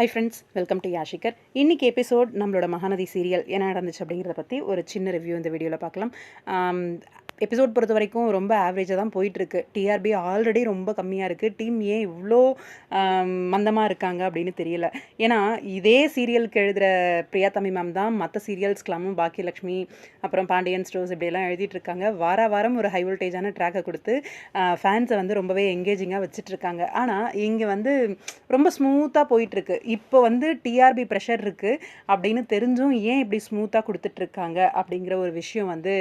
High friends welcome to யாஷிகர் இன்றைக்கி episode நம்மளோட மகாநதி சீரியல் என்ன நடந்துச்சு அப்படிங்கிறத பற்றி ஒரு சின்ன ரிவ்யூ இந்த வீடியோவில் பார்க்கலாம். எபிசோட் பொறுத்த வரைக்கும் ரொம்ப ஆவரேஜாக தான் போயிட்டுருக்கு. டிஆர்பி ஆல்ரெடி ரொம்ப கம்மியாக இருக்குது டீம் ஏன் இவ்வளோ மந்தமாக இருக்காங்க அப்படின்னு தெரியல. ஏன்னா இதே சீரியலுக்கு எழுதுகிற பிரியா தம்பி மேம் தான் மற்ற சீரியல்ஸ்க்கெல்லாமும் பாக்கியலக்ஷ்மி அப்புறம் பாண்டியன் ஸ்டோர்ஸ் இப்படியெல்லாம் எழுதிட்டு இருக்காங்க. வார வாரம் ஒரு ஹை வோல்டேஜான ட்ராக்கை கொடுத்து ஃபேன்ஸை வந்து ரொம்பவே எங்கேஜிங்காக வச்சுட்ருக்காங்க ஆனால் இங்கே வந்து ரொம்ப ஸ்மூத்தாக போயிட்டுருக்கு. இப்போ வந்து டிஆர்பி ப்ரெஷர் இருக்குது அப்படின்னு தெரிஞ்சும் ஏன் இப்படி ஸ்மூத்தாக கொடுத்துட்ருக்காங்க அப்படிங்கிற ஒரு விஷயம் வந்து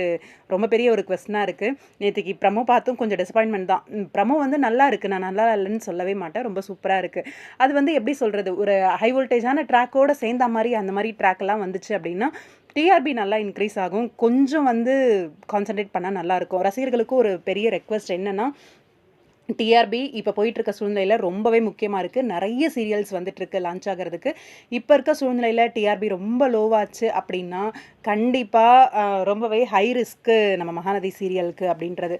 ரொம்ப பெரிய ஒரு கொஸ்டினாக இருக்குது நேற்றுக்கு ப்ரமோ பார்த்தும் கொஞ்சம் டிசப்பாயின்மெண்ட் தான். ப்ரமோ வந்து நல்லா இருக்குது நான் நல்லா இல்லைன்னு சொல்லவே மாட்டேன். ரொம்ப சூப்பராக இருக்குது அது வந்து எப்படி சொல்கிறது ஒரு ஹை வோல்டேஜான ட்ராக்கோட சேர்ந்த மாதிரி அந்த மாதிரி ட்ராக்லாம் வந்துச்சு அப்படின்னா டிஆர்பி நல்லா இன்க்ரீஸ் ஆகும். கொஞ்சம் வந்து கான்சன்ட்ரேட் பண்ணால் நல்லாயிருக்கும் ரசிகர்களுக்கும் ஒரு பெரிய ரெக்வஸ்ட் என்னென்னா டிஆர்பி இப்போ போயிட்டுருக்க சூழ்நிலையில் ரொம்பவே முக்கியமாக இருக்குது நிறைய சீரியல்ஸ் வந்துட்டுருக்கு லான்ச் ஆகிறதுக்கு. இப்போ இருக்க சூழ்நிலையில் டிஆர்பி ரொம்ப லோவாச்சு அப்படின்னா கண்டிப்பாக ரொம்பவே ஹை ரிஸ்க்கு நம்ம மகாநதி சீரியலுக்கு அப்படின்றது.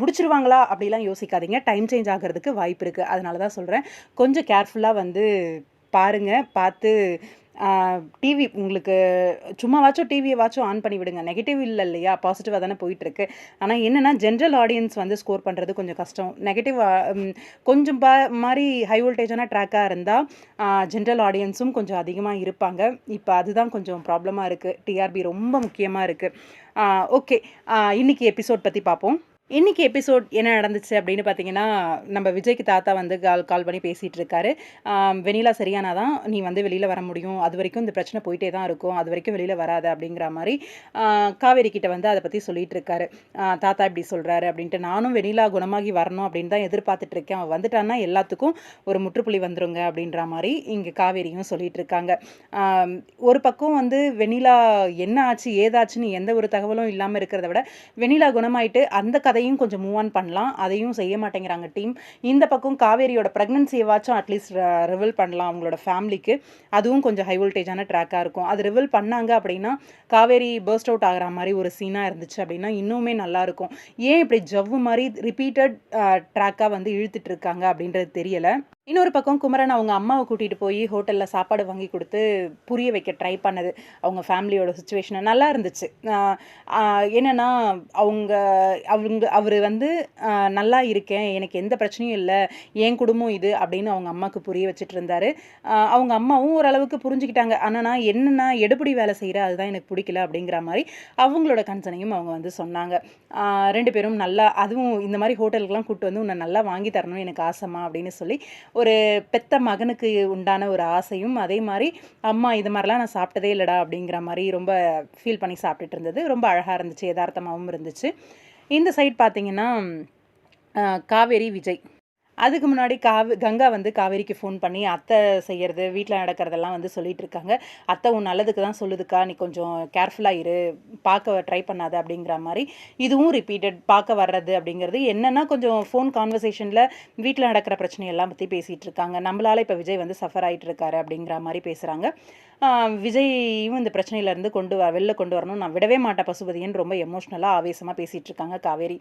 முடிச்சிருவாங்களா அப்படிலாம் யோசிக்காதீங்க. டைம் சேஞ்ச் ஆகிறதுக்கு வாய்ப்பு இருக்குது அதனால தான் சொல்கிறேன் கொஞ்சம் கேர்ஃபுல்லாக வந்து பாருங்கள் பார்த்து டிவி உங்களுக்கு சும்மாவாச்சும் டிவியை வாச்சும் ஆன் பண்ணி விடுங்க. நெகட்டிவ் இல்லை இல்லையா? பாசிட்டிவாக தானே போயிட்டுருக்கு. ஆனால் என்னென்னா ஜென்ரல் ஆடியன்ஸ் வந்து ஸ்கோர் பண்ணுறது கொஞ்சம் கஷ்டம். நெகட்டிவ் கொஞ்சம் பா மாதிரி ஹை வோல்டேஜான ட்ராக்காக இருந்தால் ஜென்ரல் ஆடியன்ஸும் கொஞ்சம் அதிகமாக இருப்பாங்க. இப்போ அதுதான் கொஞ்சம் ப்ராப்ளமாக இருக்குது டிஆர்பி ரொம்ப முக்கியமாக இருக்குது ஓகே இன்றைக்கி எபிசோட் பற்றி பார்ப்போம் இன்றைக்கி எபிசோட் என்ன நடந்துச்சு அப்படின்னு பார்த்தீங்கன்னா நம்ம விஜய்க்கு தாத்தா வந்து கால் கால் பண்ணி பேசிகிட்டு இருக்காரு வெனிலா சரியானா தான் நீ வந்து வெளியில் வர முடியும். அது வரைக்கும் இந்த பிரச்சனை போயிட்டே தான் இருக்கும். அது வரைக்கும் வெளியில் வராது அப்படிங்கிற மாதிரி காவேரி கிட்ட வந்து அதை பற்றி சொல்லிட்டு இருக்காரு தாத்தா இப்படி சொல்கிறாரு அப்படின்ட்டு நானும் வெனிலா குணமாகி வரணும் அப்படின்னு தான் எதிர்பார்த்துட்டு இருக்கேன் அவன் வந்துட்டான்னா எல்லாத்துக்கும் ஒரு முற்றுப்புள்ளி வந்துருங்க அப்படின்ற மாதிரி இங்கே காவேரியும் சொல்லிட்டு இருக்காங்க ஒரு பக்கம் வந்து வெனிலா என்ன ஆச்சு ஏதாச்சுன்னு எந்த ஒரு தகவலும் இல்லாமல் இருக்கிறத விட வெனிலா குணமாயிட்டு அந்த அதையும் கொஞ்சம் மூவ் ஆன் பண்ணலாம். அதையும் செய்ய மாட்டேங்கிறாங்க டீம் இந்த பக்கம் காவேரியோட ப்ரெக்னன்சியவாச்சும் அட்லீஸ்ட் ரிவல் பண்ணலாம் அவங்களோட ஃபேமிலிக்கு அதுவும் கொஞ்சம் ஹை வோல்டேஜான ட்ராக்காக இருக்கும். அது ரிவல் பண்ணாங்க அப்படின்னா காவேரி பர்ஸ்ட் அவுட் ஆகிற மாதிரி ஒரு சீனாக இருந்துச்சு அப்படின்னா இன்னுமே நல்லாயிருக்கும் ஏன் இப்படி ஜவ்வு மாதிரி ரிப்பீட்டட் ட்ராக்காக வந்து இழுத்துட்டு இருக்காங்க அப்படின்றது தெரியலை. இன்னொரு பக்கம் குமரன் அவங்க அம்மாவை கூட்டிகிட்டு போய் ஹோட்டலில் சாப்பாடு வாங்கி கொடுத்து புரிய வைக்க ட்ரை பண்ணது. அவங்க ஃபேமிலியோட சுச்சுவேஷனை நல்லா இருந்துச்சு. என்னென்னா அவங்க அவங்க அவர் வந்து நல்லா இருக்கேன் எனக்கு எந்த பிரச்சனையும் இல்லை என் குடும்பம் இது அப்படின்னு அவங்க அம்மாவுக்கு புரிய வச்சுட்டு இருந்தார். அவங்க அம்மாவும் ஓரளவுக்கு புரிஞ்சுக்கிட்டாங்க. ஆனால் நான் என்னென்னா எடுபடி வேலை செய்கிற அதுதான் எனக்கு பிடிக்கல அப்படிங்கிற மாதிரி அவங்களோட கன்சனையும் அவங்க வந்து சொன்னாங்க. ரெண்டு பேரும் நல்லா அதுவும் இந்த மாதிரி ஹோட்டலுக்கெலாம் கூப்பிட்டு வந்து உன்னை நல்லா வாங்கி தரணும் எனக்கு ஆசைமா அப்படின்னு சொல்லி ஒரு பெத்த மகனுக்கு உண்டான ஒரு ஆசையும் அதே மாதிரி அம்மா இது மாதிரிலாம் நான் சாப்பிட்டதே இல்லைடா அப்படிங்கிற மாதிரி ரொம்ப ஃபீல் பண்ணி சாப்பிட்டுட்டு இருந்தது. ரொம்ப அழகாக இருந்துச்சு யதார்த்தமாகவும் இருந்துச்சு. இந்த சைட் பார்த்தீங்கன்னா காவேரி விஜய். அதுக்கு முன்னாடி காவி கங்கா வந்து காவேரிக்கு ஃபோன் பண்ணி அத்தை செய்கிறது வீட்டில் நடக்கிறதெல்லாம் வந்து சொல்லிகிட்டு இருக்காங்க அத்தை உன் நல்லதுக்கு தான் சொல்லுதுக்கா. நீ கொஞ்சம் கேர்ஃபுல்லாக இரு. பார்க்க ட்ரை பண்ணாத அப்படிங்கிற மாதிரி இதுவும் ரிப்பீட்டட் பார்க்க வர்றது அப்படிங்கிறது. என்னென்னா கொஞ்சம் ஃபோன் கான்வர்சேஷனில் வீட்டில் நடக்கிற பிரச்சனையெல்லாம் பற்றி பேசிகிட்டு இருக்காங்க நம்மளால் இப்போ விஜய் வந்து சஃபர் ஆகிட்டு இருக்காரு அப்படிங்கிற மாதிரி பேசுகிறாங்க விஜயும் இந்த பிரச்சனையிலேருந்து கொண்டு வர வெளில கொண்டு வரணும். நான் விடவே மாட்டேன் பசுபதின்னு ரொம்ப எமோஷ்னலாக ஆவேசமாக பேசிகிட்டு இருக்காங்க காவேரி.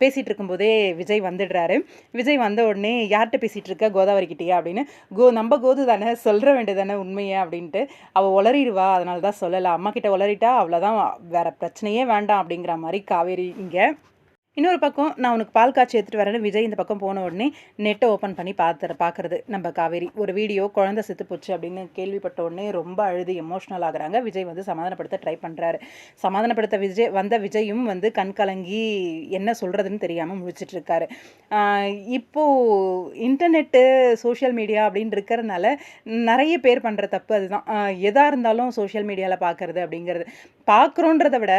பேசிகிட்டு இருக்கும்போதே விஜய் வந்துடுறாரு. விஜய் வந்த உடனே யார்கிட்ட பேசிகிட்டு இருக்க கோதாவரி கிட்டேயா? அப்படின்னு கோ நம்ம கோது தானே சொல்கிற வேண்டியது தானே உண்மையே? அப்படின்ட்டு அவள் உளறிடுவா அதனால தான் சொல்லலை. அம்மா கிட்ட உளறிட்டா அவ்வளோதான் வேறு பிரச்சனையே வேண்டாம். அப்படிங்கிற மாதிரி காவேரி இங்கே இன்னொரு பக்கம் நான் உனக்கு பால் காய்ச்சி எடுத்துகிட்டு வரேன்னு விஜய் இந்த பக்கம் போன உடனே நெட்டை ஓப்பன் பண்ணி பார்த்து பார்க்குறது நம்ம காவேரி ஒரு வீடியோ குழந்தை செத்து போச்சு அப்படின்னு கேள்விப்பட்ட உடனே ரொம்ப அழுது எமோஷ்னல் ஆகுறாங்க. விஜய் வந்து சமாதானப்படுத்த ட்ரை பண்ணுறாரு சமாதானப்படுத்த விஜய் வந்த விஜயும் வந்து கண் கலங்கி என்ன சொல்கிறதுன்னு தெரியாமல் முடிச்சிட்டு இருக்காரு. இப்போது இன்டர்நெட்டு சோஷியல் மீடியா அப்படின்னு இருக்கிறதுனால நிறைய பேர் பண்ணுற தப்பு அதுதான். எதாக இருந்தாலும் சோஷியல் மீடியாவில் பார்க்குறது அப்படிங்கிறது. பார்க்குறோன்றதை விட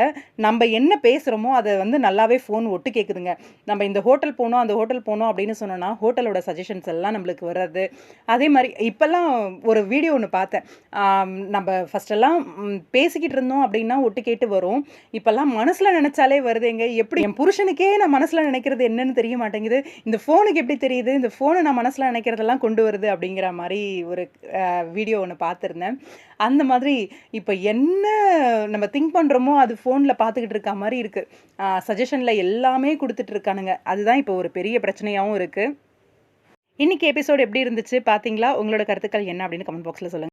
நம்ம என்ன பேசுகிறோமோ அதை வந்து நல்லாவே ஃபோன் ஒட்டு கேட்குதுங்க நம்ம இந்த ஹோட்டல் போனோம் அந்த ஹோட்டல் போனோம் அப்படின்னு சொன்னோன்னா ஹோட்டலோட சஜஷன்ஸ் எல்லாம் நம்மளுக்கு வர்றது. அதே மாதிரி இப்போல்லாம் ஒரு வீடியோ ஒன்று பார்த்தேன். நம்ம ஃபஸ்ட்டெல்லாம் பேசிக்கிட்டு இருந்தோம் அப்படின்னா ஒட்டு கேட்டு வரும். இப்போல்லாம் மனசில் நினச்சாலே வருதுங்க எப்படி என் புருஷனுக்கே நான் மனசில் நினைக்கிறது என்னன்னு தெரிய மாட்டேங்குது. இந்த ஃபோனுக்கு எப்படி தெரியுது? இந்த ஃபோனை நான் மனசில் நினைக்கிறதெல்லாம் கொண்டு வருது அப்படிங்கிற மாதிரி ஒரு வீடியோ ஒன்று பார்த்துருந்தேன். அந்த மாதிரி இப்போ என்ன நம்ம திங்க் பண்ணுறோமோ அது ஃபோனில் பார்த்துக்கிட்டு இருக்க மாதிரி இருக்குது சஜஷனில் எல்லா எல்லாமே கொடுத்துட்டு இருக்கானுங்க அதுதான் இப்போ ஒரு பெரிய பிரச்சனையாகவும் இருக்குது இன்றைக்கி எபிசோட் எப்படி இருந்துச்சு பார்த்தீங்களா? உங்களோட கருத்துக்கள் என்ன அப்படின்னு கமெண்ட் பாக்ஸ்ல சொல்லுங்க.